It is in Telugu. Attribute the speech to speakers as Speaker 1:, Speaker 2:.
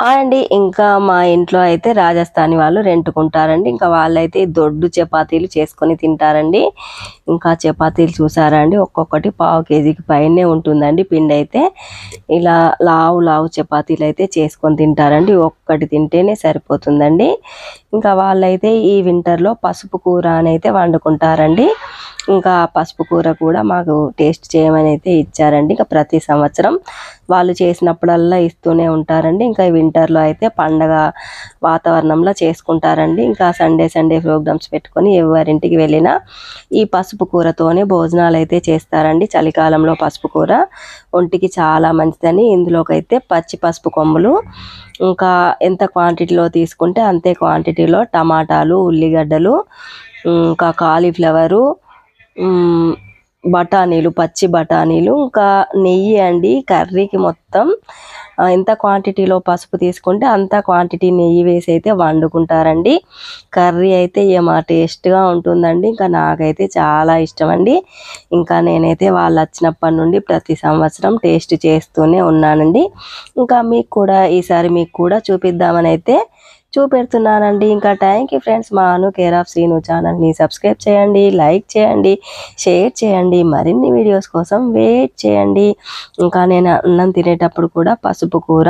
Speaker 1: హాయ్ అండి. ఇంకా మా ఇంట్లో అయితే రాజస్థానీ వాళ్ళు రెంటుకుంటారండి. ఇంకా వాళ్ళైతే దొడ్డు చపాతీలు చేసుకొని తింటారండి. ఇంకా చపాతీలు చూసారా అండి? ఒక్కొక్కటి పావు కేజీకి పైనే ఉంటుందండి పిండి అయితే ఇలా లావు లావు చపాతీలు అయితే చేసుకొని తింటారండి. ఒక్కటి తింటేనే సరిపోతుందండి. ఇంకా వాళ్ళైతే ఈ వింటర్లో పసుపు కూర అని అయితే వండుకుంటారండి. ఇంకా పసుపు కూర కూడా మాకు టేస్ట్ చేయమని అయితే ఇచ్చారండి. ఇంకా ప్రతి సంవత్సరం వాళ్ళు చేసినప్పుడల్లా ఇస్తూనే ఉంటారండి. ఇంకా వింటర్లో అయితే పండగ వాతావరణంలో చేసుకుంటారండి. ఇంకా సండే సండే ప్రోగ్రామ్స్ పెట్టుకొని ఎవరింటికి వెళ్ళినా ఈ పసుపు కూరతోనే భోజనాలు అయితే చేస్తారండి. చలికాలంలో పసుపు కూర ఒంటికి చాలా మంచిదని ఇందులోకైతే పచ్చి పసుపు కొమ్ములు ఇంకా ఎంత క్వాంటిటీలో తీసుకుంటే అంతే క్వాంటిటీలో టమాటాలు ఉల్లిగడ్డలు ఇంకా కాలీఫ్లవరు బఠానీలు పచ్చి బఠానీలు ఇంకా నెయ్యి అండి కర్రీకి మొత్తం. ఎంత క్వాంటిటీలో పసుపు తీసుకుంటే అంత క్వాంటిటీ నెయ్యి వేసి అయితే వండుకుంటారండి. కర్రీ అయితే ఏమా టేస్ట్గా ఉంటుందండి. ఇంకా నాకైతే చాలా ఇష్టం అండి ఇంకా నేనైతే వాళ్ళు వచ్చినప్పటి నుండి ప్రతి సంవత్సరం టేస్ట్ చేస్తూనే ఉన్నానండి. ఇంకా మీకు కూడా ఈసారి మీకు కూడా చూపిద్దామని అయితే చూపెడుతున్నానండి. ఇంకా థ్యాంక్ యూ ఫ్రెండ్స్ మా అను కేర్ ఆఫ్ శ్రీను ఛానల్ని సబ్స్క్రైబ్ చేయండి లైక్ చేయండి షేర్ చేయండి మరిన్ని వీడియోస్ కోసం వెయిట్ చేయండి. ఇంకా నేను అన్నం తినేటప్పుడు కూడా పసుపు కూర